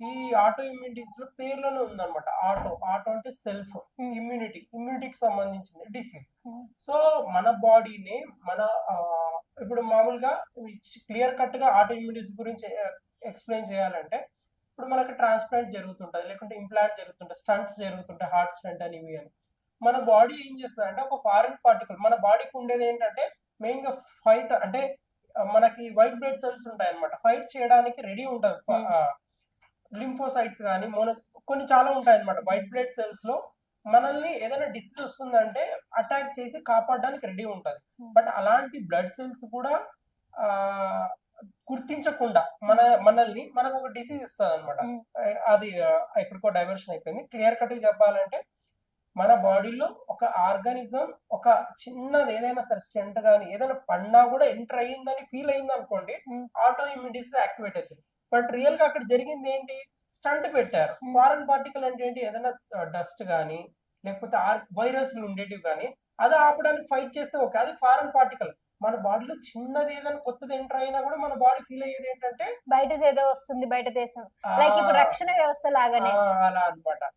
ఈ ఆటో ఇమ్యూనిటీస్లో పేర్లోనే ఉందన్నమాట ఆటో ఆటో అంటే సెల్ఫ్ Hmm. ఇమ్యూనిటీ ఇమ్యూనిటీకి సంబంధించింది డిసీజ్ Hmm. సో మన బాడీని మన ఇప్పుడు మామూలుగా క్లియర్ కట్గా ఆటో ఇమ్యూనిటీస్ గురించి ఎక్స్ప్లెయిన్ చేయాలంటే ఇప్పుడు మనకి ట్రాన్స్ప్లాంట్ జరుగుతుంటది లేకుంటే ఇంప్లాంట్ జరుగుతుంటాయి స్టంట్స్ జరుగుతుంటాయి హార్ట్ స్టంట్ అని ఇవి అని మన బాడీ ఏం చేస్తుంది అంటే ఒక ఫారిన్ పార్టికల్ మన బాడీకి ఉండేది ఏంటంటే మెయిన్గా ఫైట్ అంటే మనకి వైట్ బ్లడ్ సెల్స్ ఉంటాయి అనమాట ఫైట్ చేయడానికి రెడీ ఉంటుంది. లింఫోసైట్స్ కానీ మోనో కొన్ని చాలా ఉంటాయి అనమాట వైట్ బ్లడ్ సెల్స్లో మనల్ని ఏదైనా డిసీజ్ వస్తుందంటే అటాక్ చేసి కాపాడడానికి రెడీ ఉంటుంది Hmm. బట్ అలాంటి బ్లడ్ సెల్స్ కూడా ఆ గుర్తించకుండా మన మనల్ని మనకు ఒక డిసీజ్ ఇస్తుంది అనమాట Hmm. అది ఎక్కడికో డైవర్షన్ అయిపోయింది క్లియర్ కట్ చెప్పాలంటే మన బాడీలో ఒక ఆర్గానిజం ఒక చిన్నది ఏదైనా సరే స్టెంట్ కానీ ఏదైనా పడినా కూడా ఎంటర్ అయ్యిందని ఫీల్ అయింది అనుకోండి Hmm. ఆటో ఇమ్యూనిటీస్ యాక్టివేట్ అవుతుంది బట్ రియల్గా అక్కడ జరిగింది ఏంటి? స్టంట్ పెట్టారు. Hmm. ఫారెన్ పార్టికల్ అంటే ఏంటి? ఏదైనా డస్ట్ కానీ లేకపోతే వైరస్లు ఉండేటివి కానీ అది ఆపడానికి ఫైట్ చేస్తే ఓకే. అది ఫారెన్ పార్టికల్. మన బాడీలో చిన్నది ఏదైనా కొత్తది ఎంటర్ అయినా కూడా మన బాడీ ఫీల్ అయ్యేది ఏంటంటే బయట ఏదో వస్తుంది బయట దేశం. లైక్ ఇప్పుడు రక్షణ వ్యవస్థ లాగానే. అలా అన్నమాట.